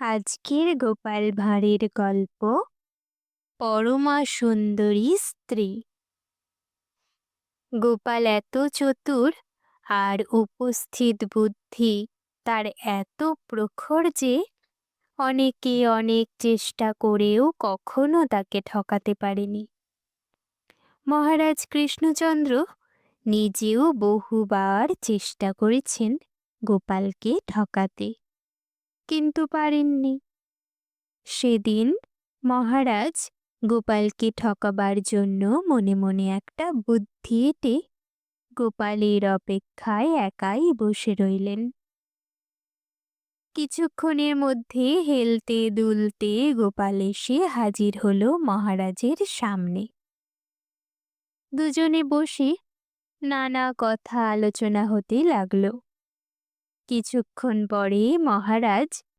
আজকের গোপাল ভাঁড়ের গল্প পরমা সুন্দরী স্ত্রী। গোপাল এত চতুর আর উপস্থিত বুদ্ধি তার এত প্রখর যে অনেকে অনেক চেষ্টা করেও কখনো তাকে ঠকাতে পারেনি। মহারাজ কৃষ্ণচন্দ্র নিজেও বহুবার চেষ্টা করেছেন গোপালকে ঠকাতে। কিন্তু পারেননি। সেদিন মহারাজ গোপালকে ঠকাবার জন্য মনে মনে একটা বুদ্ধি এঁটে গোপালের অপেক্ষায় একাই বসে রইলেন। কিছুক্ষণের মধ্যে হেলতে দুলতে গোপাল এসে হাজির হলো মহারাজের সামনে। দুজনে বসে নানা কথা আলোচনা হতে লাগল। কিছুক্ষণ পরে মহারাজ